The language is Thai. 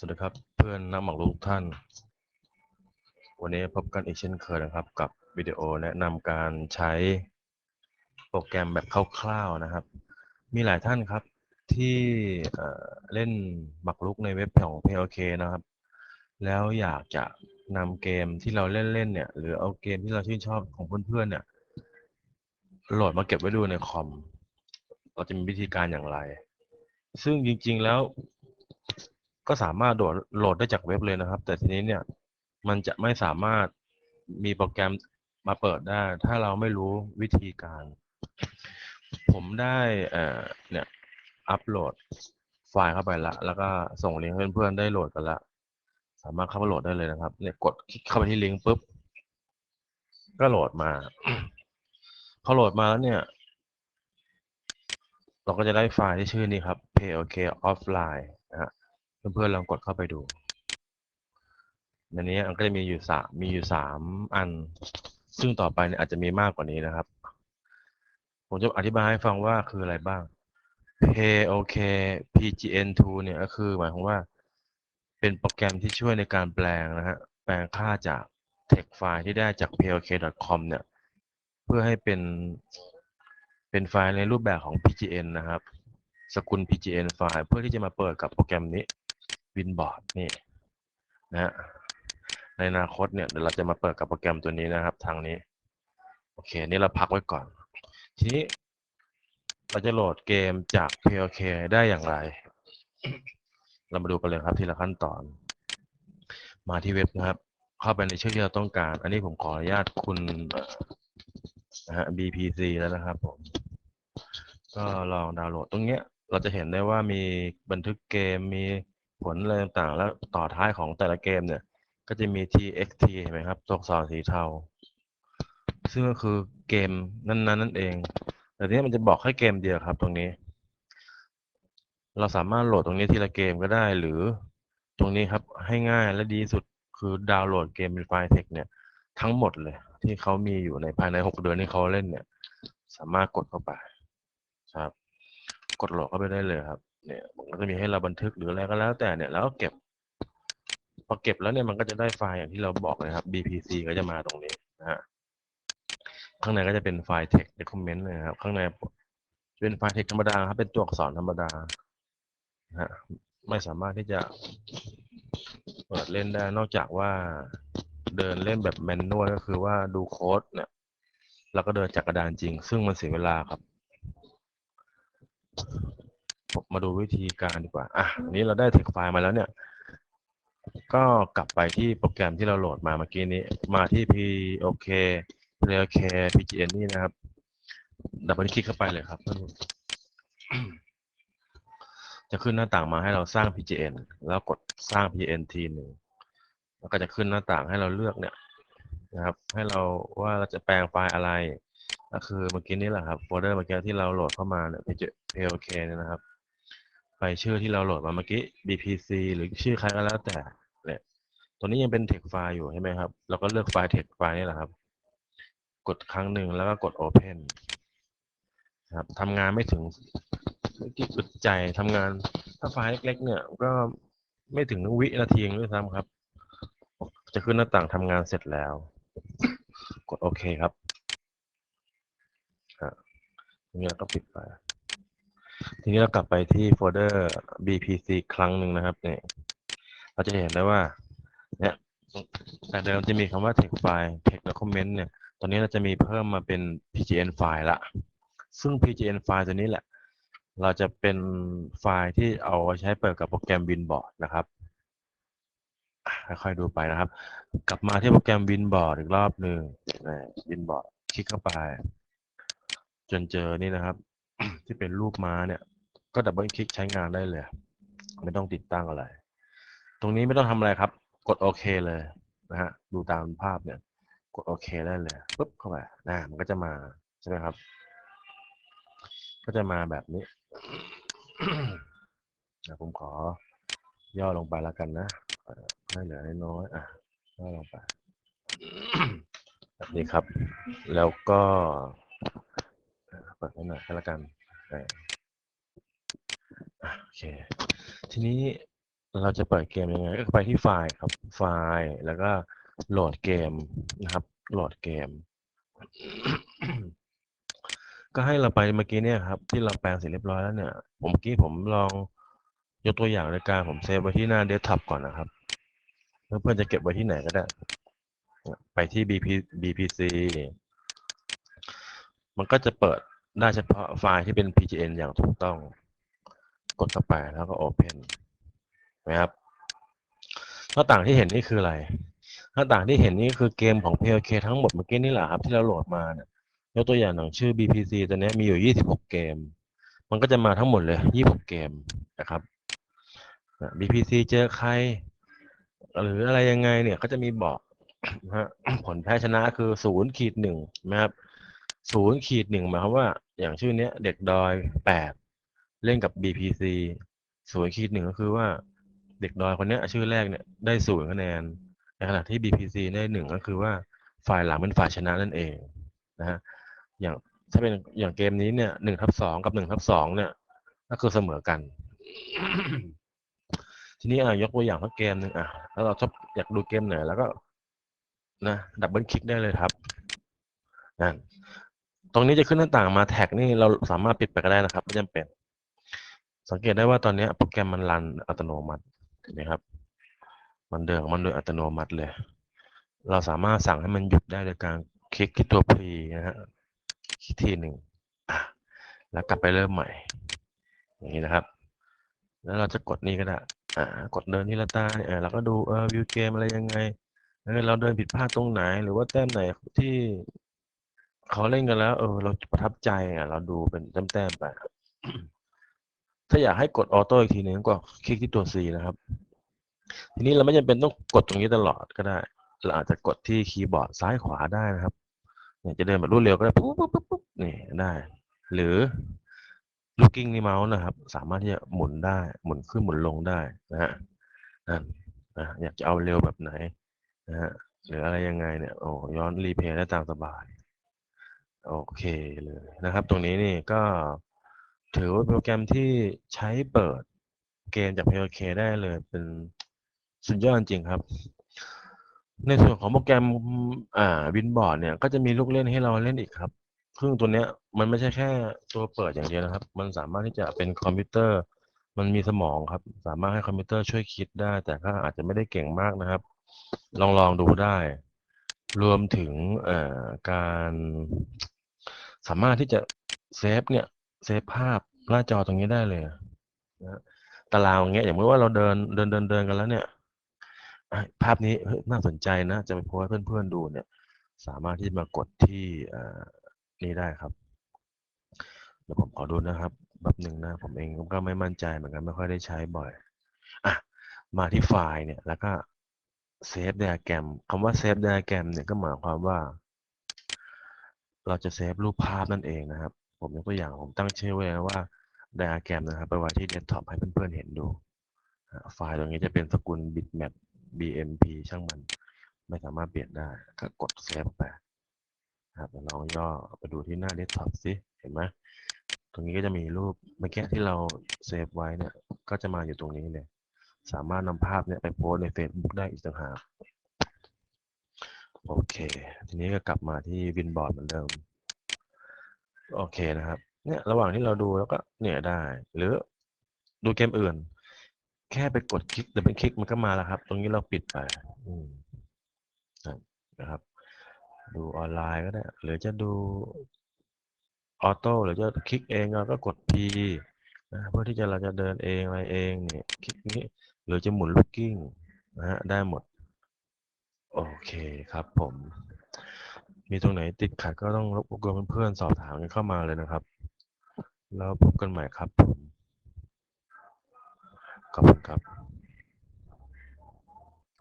สวัสดีครับเพื่อนนักหมากรุกทุกท่าน วันนี้พบกันอีกเช่นเคยนะครับ กับวิดีโอแนะนำการใช้โปรแกรมแบบคร่าวๆนะครับ มีหลายท่านครับที่เล่นหมากรุกในเว็บของ PLK นะครับ แล้วอยากจะนำเกมที่เราเล่นๆเนี่ย หรือเอาเกมที่เราชื่นชอบของเพื่อนๆเนี่ยโหลดมาเก็บไว้ดูในคอม เราจะมีวิธีการอย่างไร ซึ่งจริงๆแล้ว ก็สามารถโหลดโหลดได้จากเว็บเลยนะครับ แต่ทีนี้เนี่ยมันจะไม่สามารถมีโปรแกรมมาเปิดได้ ถ้าเราไม่รู้วิธีการ ผมได้เอ่อเนี่ยอัปโหลดไฟล์เข้าไปละ แล้วก็ส่งลิงก์เพื่อนๆได้โหลดกันละสามารถเข้าไปโหลดได้เลยนะครับ เนี่ยกดคลิกเข้าไปที่ลิงก์ปุ๊บก็โหลดมาพอโหลดมาแล้วเนี่ย เราก็จะได้ไฟล์ที่ชื่อนี้ครับ plk offline นะฮะ เพื่อนๆลองกดเข้าไปดูในนี้มันก็จะมีอยู่สามมีอยู่สามอัน ซึ่งต่อไปเนี่ยอาจจะมีมากกว่านี้นะครับ ผมจะอธิบายให้ฟังว่าคืออะไรบ้าง POK PGN2 เนี่ยก็คือหมายความว่า เป็นโปรแกรมที่ช่วยในการแปลงนะฮะแปลงค่าจาก text ไฟล์ที่ได้จาก plk.com เนี่ย เพื่อให้เป็นเป็นไฟล์ในรูปแบบของ PGN นะครับ สกุล PGN ไฟล์เพื่อที่จะมาเปิดกับโปรแกรมนี้ Winboard นี่นะฮะในอนาคตเนี่ยเดี๋ยวเราจะมาเปิดกับโปรแกรมตัวนี้นะครับ ทางนี้ โอเค นี่เราพักไว้ก่อน ทีนี้ เราจะโหลดเกมจาก PLK ได้อย่างไร เรามาดูกันเลยครับทีละขั้นตอน มาที่เว็บนะครับ เข้าไปในชื่อที่เราต้องการ อันนี้ผมขออนุญาตคุณนะฮะ BPC แล้วนะครับผม ก็ลองดาวน์โหลดตรงเนี้ย เราจะเห็นได้ว่ามีบันทึกเกมมี ผลอะไรต่างๆแล้วต่อท้ายของแต่ละเกมเนี่ย ก็จะมี txt เห็นไหมครับ ตัวอักษรสีเทา ซึ่งก็คือเกมนั้นๆนั่นเอง แต่ทีนี้มันจะบอกแค่เกมเดียวครับตรงนี้ เราสามารถโหลดตรงนี้ทีละเกมก็ได้ หรือตรงนี้ครับให้ง่ายและดีสุดคือดาวน์โหลดเกมเป็นไฟล์เทคเนี่ยทั้งหมดเลย ที่เขามีอยู่ในภายในหกเดือนที่เขาเล่นเนี่ย สามารถกดเข้าไปครับ กดโหลดเข้าไปได้เลยครับ เนี่ยมันก็จะมีให้เราบันทึกหรืออะไรก็แล้ว แต่เนี่ยแล้วก็เก็บ พอเก็บแล้วเนี่ยมันก็จะได้ไฟล์อย่างที่เราบอกเลยครับ BPC ก็จะมาตรงนี้นะฮะข้างในก็จะเป็นไฟล์ text document นะครับ ข้างในจะเป็นไฟล์ text ธรรมดาครับเป็นตัวอักษรธรรมดานะฮะไม่สามารถที่จะเปิดเล่นได้นอกจากว่าเดินเล่นแบบแมนนวลก็คือว่าดูโค้ดเนี่ยแล้วก็เดินจากกระดานจริง ซึ่งมันเสียเวลาครับ มาดูวิธีการดีกว่า อะอันนี้เราได้ text ไฟล์มาแล้วเนี่ย ก็กลับไปที่โปรแกรมที่เราโหลดมาเมื่อกี้นี้ มาที่ POK PLK PGN นี่นะครับ ดับเบิลคลิกเข้าไปเลยครับจะขึ้นหน้าต่างมาให้เราสร้าง PGN แล้วกดสร้าง PGN ทีหนึ่ง แล้วก็จะขึ้นหน้าต่างให้เราเลือกเนี่ยนะครับ ให้เราว่าเราจะแปลงไฟล์อะไร ก็คือเมื่อกี้นี้แหละครับ โฟลเดอร์เมื่อกี้ที่เราโหลดเข้ามาเนี่ย PLK เนี่ยนะครับ ไปชื่อที่เราโหลดมาเมื่อกี้ BPC หรือชื่อใครก็แล้วแต่ เนี่ย ตัวนี้ยังเป็น text ไฟล์อยู่ใช่ไหมครับ เราก็เลือกไฟล์ text ไฟล์นี่แหละครับ กดครั้งหนึ่งแล้วก็กด Open ครับทำงานไม่ถึงไม่กี่อึดใจทำงาน ถ้าไฟล์เล็ก ๆ เนี่ย ก็ไม่ถึงวินาทีด้วยซ้ำครับ จะขึ้นหน้าต่างทำงานเสร็จแล้ว กดโอเคครับอะทีนี้เราก็ปิดไป ทีนี้เรากลับไปที่โฟลเดอร์ BPC ครั้งหนึ่งนะครับเนี่ยเราจะเห็นได้ว่า เนี่ยแต่เดิมจะมีคำว่า text file text document เนี่ย ตอนนี้เราจะมีเพิ่มมาเป็น PGN ไฟล์ละ ซึ่ง PGN ไฟล์ตัวนี้แหละ เราจะเป็นไฟล์ที่เอาไว้ใช้เปิดกับโปรแกรม Winboard นะครับค่อยๆดูไปนะครับ กลับมาที่โปรแกรม Winboard อีกรอบหนึ่ง Winboard คลิกเข้าไป จนเจอนี่นะครับ ที่เป็นรูปม้าเนี่ย ก็ดับเบิลคลิกใช้งานได้เลย ไม่ต้องติดตั้งอะไร ตรงนี้ไม่ต้องทำอะไรครับ กดโอเคเลยนะฮะดูตามภาพเนี่ย กดโอเคได้เลยปุ๊บเข้าไปนะมันก็จะมาใช่ไหมครับ ก็จะมาแบบนี้นะผมขอย่อลงไปแล้วกันนะให้เหลือน้อยอะย่อลงไปแบบนี้ครับ แล้วก็ เปิดไว้หน่อยก็แล้วกันโอเค ทีนี้เราจะเปิดเกมยังไง ก็ไปที่ไฟล์ครับ ไฟล์ แล้วก็โหลดเกมนะครับ โหลดเกม ก็ให้เราไปเมื่อกี้เนี่ยครับ ที่เราแปลงเสร็จเรียบร้อยแล้วเนี่ย ผมเมื่อกี้ผมลองยกตัวอย่างในการผมเซฟไว้ที่หน้าเดสก์ท็อปก่อนนะครับเพื่อนๆจะเก็บไว้ที่ไหนก็ได้ ไปที่ BP BPC มันก็จะเปิด ได้เฉพาะไฟล์ที่เป็น PGN อย่างถูกต้องกดเข้าไปแล้วก็ Open นะครับหน้าต่างที่เห็นนี่คืออะไรหน้าต่างที่เห็นนี่คือเกมของ PLK ทั้งหมดเมื่อกี้นี่แหละครับที่เราโหลดมาเนี่ยยกตัวอย่างหนังชื่อ BPC ตัวนี้มีอยู่ 26 เกม มันก็จะมาทั้งหมดเลย 26 เกมนะครับ BPC เจอใคร หรืออะไรยังไงเนี่ยก็จะมีบอกนะฮะผลแพ้ชนะคือศูนย์ขีดหนึ่งนะครับ ศูนย์ขีดหนึ่งหมายความว่า อย่างชื่อเนี้ย เด็กดอยแปดเล่นกับ BPC ศูนย์ขีดหนึ่งก็คือว่า เด็กดอยคนเนี้ย ชื่อแรกเนี่ยได้ศูนย์คะแนนในขณะที่ BPC ได้หนึ่งก็คือว่าฝ่ายหลังเป็นฝ่ายชนะนั่นเองนะฮะอย่างถ้าเป็นอย่างเกมนี้เนี่ยหนึ่งทับสองกับหนึ่งทับสองเนี่ย ก็คือเสมอกัน ทีนี้อะยกตัวอย่างสักเกมหนึ่งอะแล้วเราชอบอยากดูเกมไหนแล้วก็นะดับเบิลคลิกได้เลยครับนั่น ตรงนี้จะขึ้นหน้าต่างมาแท็กนี่เราสามารถปิดไปก็ได้นะครับไม่จำเป็น สังเกตได้ว่าตอนนี้โปรแกรมมันรันอัตโนมัติเห็นไหมครับ มันเดินมันโดยอัตโนมัติเลย เราสามารถสั่งให้มันหยุดได้โดยการคลิกที่ตัว pre นะฮะทีหนึ่งอะแล้วกลับไปเริ่มใหม่ อย่างนี้นะครับ แล้วเราจะกดนี่ก็ได้อ่ากดเดินที่ละตาเนี่เออเราก็ดูเออวิวเกมอะไรยังไงเออเราเดินผิดพลาดตรงไหน หรือว่าแต้มไหนที่ เขาเล่นกันแล้ว เออ เราประทับใจอะ เราดูเป็นแต้มๆไปถ้าอยากให้กดออโต้อีกทีหนึงก็คลิกที่ตัว C นะครับ ทีนี้เราไม่จำเป็นต้องกดตรงนี้ตลอดก็ได้ เราอาจจะกดที่คีย์บอร์ดซ้ายขวาได้นะครับเนี่ยจะเดินแบบรวดเร็วก็ได้ปุ๊บปุ๊บปุ๊บปุ๊บนี่ได้ หรือ looking นี่เมาส์นะครับ สามารถที่จะหมุนได้ หมุนขึ้นหมุนลงได้นะฮะนั่นนะอยากจะเอาเร็วแบบไหนนะฮะหรืออะไรยังไงเนี่ยโอ้ย้อนรีเพย์ได้ตามสบาย โอเคเลยนะครับ ตรงนี้นี่ก็ถือว่าโปรแกรมที่ใช้เปิดเกมจาก PLK ได้เลยเป็นสุดยอดจริงครับ ในส่วนของโปรแกรมอ่าวินบอร์ดเนี่ย ก็จะมีลูกเล่นให้เราเล่นอีกครับซึ่องตัวเนี้ยมันไม่ใช่แค่ตัวเปิดอย่างเดียวนะครับ มันสามารถที่จะเป็นคอมพิวเตอร์ มันมีสมองครับ สามารถให้คอมพิวเตอร์ช่วยคิดได้ แต่ก็อาจจะไม่ได้เก่งมากนะครับ ลองลองดูได้ รวมถึงอ่อการ สามารถที่จะเซฟเนี่ยเซฟภาพหน้าจอตรงนี้ได้เลยนะตารางอย่างเงี้ยอย่างเมื่อว่าเราเดินเดินเดินเดินกันแล้วเนี่ยภาพนี้น่าสนใจนะจะไปโพสให้เพื่อนๆดูเนี่ย สามารถที่จะมากดที่อ่อนี่ได้ครับเดี๋ยวผมขอดูนะครับแบบหนึ่งนะผมเองก็ไม่มั่นใจเหมือนกันไม่ค่อยได้ใช้บ่อยอะมาที่ไฟล์เนี่ยแล้วก็เซฟไดอะแกรมคำว่าเซฟไดอะแกรมเนี่ยก็หมายความว่า เราจะเซฟรูปภาพนั่นเองนะครับ ผมยกตัวอย่างผมตั้งชื่อไว้ว่าไดอะแกรมนะครับไปไว้ที่เดสก์ท็อปให้เพื่อนๆเห็นดู ไฟล์ตรงนี้จะเป็นสกุล bitmap bmp ช่างมัน ไม่สามารถเปลี่ยนได้ก็กดเซฟไปครับเดี๋ยวลองย่อไปดูที่หน้าเดสก์ท็อปสิเห็นไหมตรงนี้ก็จะมีรูปเมื่อกี้ที่เราเซฟไว้เนี่ยก็จะมาอยู่ตรงนี้เลยสามารถนำภาพเนี่ยไปโพสใน Facebook ได้อีกต่างหาก โอเค ทีนี้ก็กลับมาที่วินบอร์ดเหมือนเดิม โอเคนะครับ เนี่ยระหว่างที่เราดูแล้วก็เนี่ยได้ หรือดูเกมอื่น แค่ไปกดคลิกแต่เป็นคลิกมันก็มาแล้วครับ ตรงนี้เราปิดไปอืมนะครับ ดูออนไลน์ก็ได้ หรือจะดูออโต้หรือจะคลิกเองเราก็กด P นะเพื่อที่จะเราจะเดินเองอะไรเองเนี่ยคลิกนี้ หรือจะหมุนลูกกิ้งนะฮะได้หมด โอเคครับผม มีตรงไหนติดขัดก็ต้องรบกวนเพื่อนๆสอบถามกันเข้ามาเลยนะครับ แล้วพบกันใหม่ครับผมขอบคุณครับ